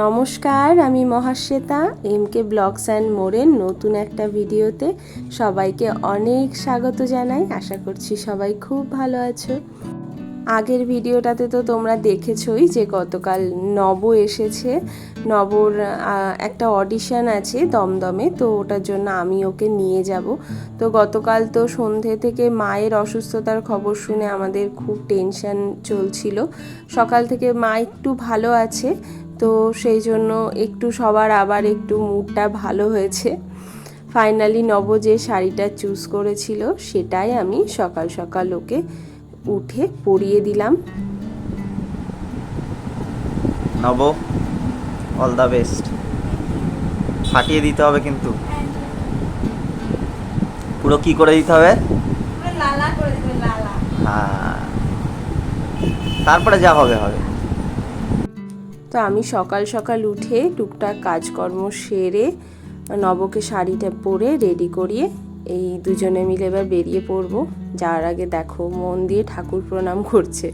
নমস্কার, আমি Mahasweta M K blogs and মোড়ের নতুন একটা ভিডিওতে সবাইকে অনেক স্বাগত জানাই। আশা করছি সবাই খুব ভালো আছো। আগের ভিডিওটাতে তো তোমরা দেখেছই যে গতকাল নব এসেছে। নবর একটা অডিশন আছে দমদমে, তো ওটার জন্য আমি ওকে নিয়ে যাব। তো গতকাল তো সন্ধে থেকে মায়ের অসুস্থতার খবর শুনে আমাদের খুব টেনশন চলছিল। সকাল থেকে মা একটু ভালো আছে তো সেই জন্য একটু সবার আবার একটু মুডটা ভালো হয়েছে। ফাইনালি নব যে শাড়িটা চুজ করেছিল সেটাই আমি সকাল সকাল ওকে উঠে পরিয়ে দিলাম। নব অল দ্য বেস্ট ফাটিয়ে দিতে হবে কিন্তু। পুরো কি করে দিতে হবে? লালা করে দেবে লালা। হ্যাঁ। তারপরে যা হবে হবে। তো আমি সকাল সকাল উঠে টুকটাক কাজকর্ম সেরে নবকে শাড়িটা পরে রেডি করিয়ে এই দুজনে মিলে এবার বেরিয়ে পড়ব। যাওয়ার আগে দেখো মন দিয়ে ঠাকুর প্রণাম করছে।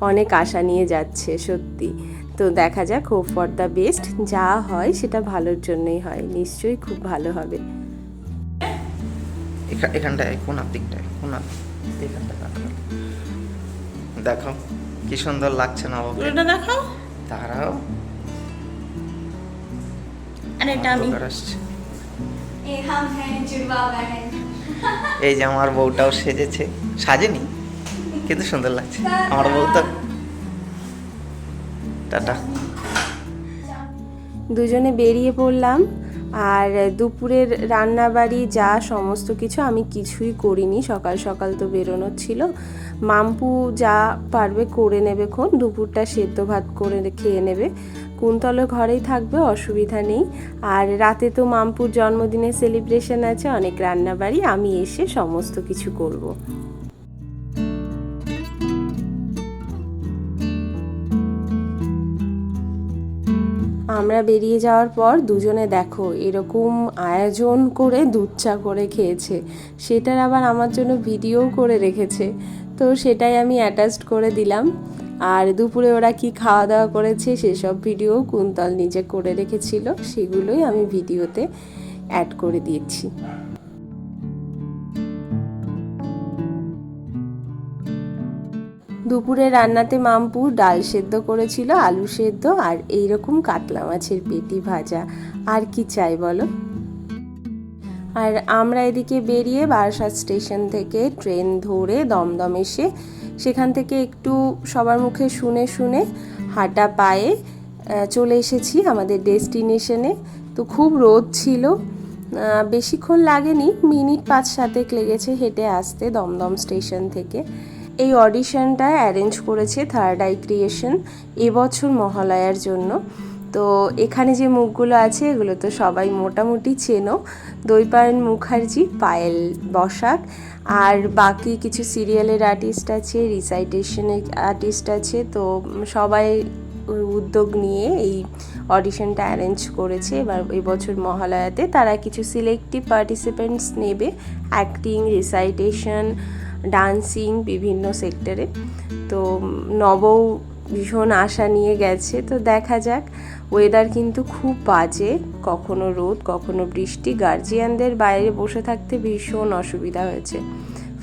অনেক আশা নিয়ে যাচ্ছে সত্যি। তো দেখা যাক হোপ ফর দ্য বেস্ট যা হয় সেটা ভালোর জন্যই হয় নিশ্চয়ই খুব ভালো হবে। এখা- এখানটায় কোনার দিকটায় কোনার এখানটা দেখো দেখো কি সুন্দর লাগছে না দেখাও। তারাও আর এটা আমি। এই যে আমার বউটাও সেজেছে। সাজেনি কিন্তু সুন্দর লাগছে। আমার বউ তো টাটা। দুজনে বেরিয়ে পড়লাম। আর দুপুরের রান্নাবাড়ি যা সমস্ত কিছু আমি কিছুই করিনি। সকাল সকাল তো বেরোনোর ছিল। মাম্পু যা পারবে করে নেবে খন, দুপুরটা সেদ্ধ ভাত করে খেয়ে নেবে। কুন্তল ঘরেই থাকবে, অসুবিধা নেই। আর রাতে তো মাম্পুর জন্মদিনের সেলিব্রেশন আছে, অনেক রান্নাবাড়ি, আমি এসে সমস্ত কিছু করব। আমরা বেরিয়ে যাওয়ার পর দুজনে দেখো, এরকম আয়োজন করে দুধ চা করে খেয়েছে। সেটার আবার আমার জন্য ভিডিও করে রেখেছে। তো সেটাই আমি অ্যাটাচড করে দিলাম। আর দুপুরে ওরা কি খাওয়া দাওয়া করেছে, সেসব ভিডিও কুন্তল নিজে করে রেখেছিল। সেগুলোই আমি ভিডিওতে অ্যাড করে দিয়েছি। দুপুরে রান্নাতে মাম্পু ডাল সেদ্ধ করেছিল, আলু সেদ্ধ আর এইরকম কাতলা মাছের পেটি ভাজা। আর কি চাই বলো? আর আমরা এদিকে বেরিয়ে বারাসাত স্টেশন থেকে ট্রেন ধরে দমদম এসে সেখান থেকে একটু সবার মুখে শুনে শুনে হাঁটা পায়ে চলে এসেছি আমাদের ডেস্টিনেশনে। তো খুব রোদ ছিল বেশিক্ষণ লাগেনি, মিনিট পাঁচ সাতেক লেগেছে হেঁটে আসতে দমদম স্টেশন থেকে। এই অডিশনটা অ্যারেঞ্জ করেছে থার্ড আই ক্রিয়েশন এবছর মহালয়ার জন্য। তো এখানে যে মুখগুলো আছে, এগুলো তো সবাই মোটামুটি চেনো। দৈপায়ন মুখার্জি, পায়েল বসাক। আর বাকি কিছু সিরিয়ালের আর্টিস্ট আছে রিসাইটেশনের আর্টিস্ট আছে। তো সবাই উদ্যোগ নিয়ে এই অডিশনটা অ্যারেঞ্জ করেছে। এবার এবছর মহালয়াতে তারা কিছু সিলেক্টিভ পার্টিসিপেন্টস নেবে। অ্যাক্টিং রিসাইটেশন ডান্সিং বিভিন্ন সেক্টরে তো নবও ভীষণ আশা নিয়ে গেছে। তো দেখা যাক ওয়েদার কিন্তু খুব বাজে। কখনো রোদ, কখনো বৃষ্টি। গার্জিয়ানদের বাইরে বসে থাকতে ভীষণ অসুবিধা হয়েছে।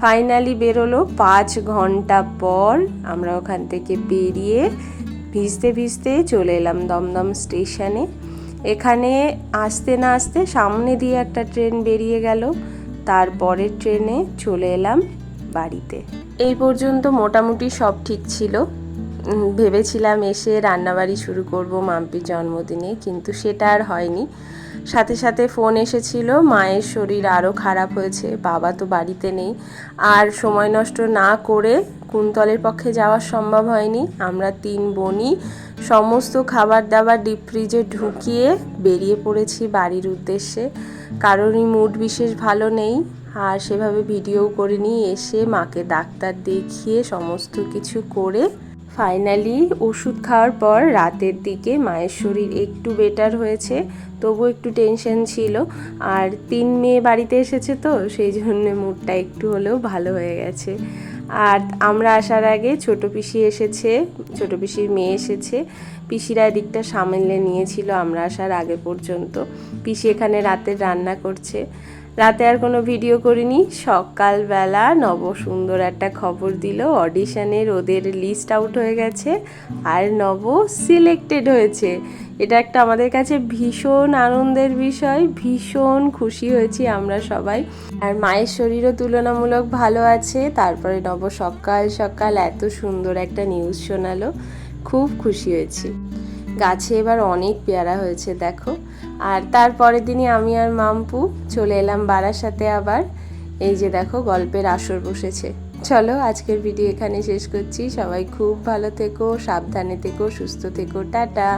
ফাইনালি বেরোলো পাঁচ ঘণ্টা পর আমরা ওখান থেকে বেরিয়ে ভিজতে ভিজতে চলে এলাম দমদম স্টেশনে এখানে আসতে না আসতে সামনে দিয়ে একটা ট্রেন বেরিয়ে গেল। তারপরের ট্রেনে চলে এলাম। বাড়িতে। এই পর্যন্ত মোটামুটি সব ঠিক ছিল। ভেবেছিলাম এসে রান্নাবাড়ি শুরু করব মাম্পির জন্মদিনে, কিন্তু সেটা আর হয়নি। সাথে সাথে ফোন এসেছিল, মায়ের শরীর আরও খারাপ হয়েছে, বাবা তো বাড়িতে নেই। আর সময় নষ্ট না করে কুন্তলের পক্ষে যাওয়া সম্ভব হয়নি। আমরা তিন বোনই সমস্ত খাবার দাবার ডিপ ফ্রিজে ঢুকিয়ে বেরিয়ে পড়েছি বাড়ির উদ্দেশ্যে। কারোরই মুড বিশেষ ভালো নেই। আর সেভাবে ভিডিও করে নিয়ে এসে মাকে ডাক্তার দেখিয়ে সমস্ত কিছু করে ফাইনালি ওষুধ খাওয়ার পর রাতের দিকে মায়ের শরীর একটু বেটার হয়েছে। তবু একটু টেনশন ছিল। আর তিন মেয়ে বাড়িতে এসেছে তো, সেই জন্য মুডটা একটু হলেও ভালো হয়ে গেছে। আর আমরা আসার আগে ছোট পিসি এসেছে, ছোট পিসির মেয়ে এসেছে। পিসিরা এদিকটা সামলে নিয়েছিল আমরা আসার আগে পর্যন্ত। পিসি এখানে রাতের রান্না করছে। রাতে আর কোনো ভিডিও করিনি। সকালবেলা নব সুন্দর একটা খবর দিল। অডিশনের ওদের লিস্ট আউট হয়ে গেছে। আর নব সিলেক্টেড হয়েছে। এটা একটা আমাদের কাছে ভীষণ আনন্দের বিষয়, ভীষণ খুশি হয়েছি আমরা সবাই। আর মায়ের শরীরও তুলনামূলক ভালো আছে, তারপরে নব সকাল সকাল এত সুন্দর একটা নিউজ শোনালো, খুব খুশি হয়েছি। গাছে এবার অনেক পেয়ারা হয়েছে, দেখো। আর তারপরের দিনই আমি আর মাম্পু চলে এলাম বারার সাথে আবার। এই যে দেখো, গল্পের আসর বসেছে। চলো, আজকের ভিডিও এখানে শেষ করছি। সবাই খুব ভালো থেকো, সাবধানে থেকো, সুস্থ থেকো, টাটা।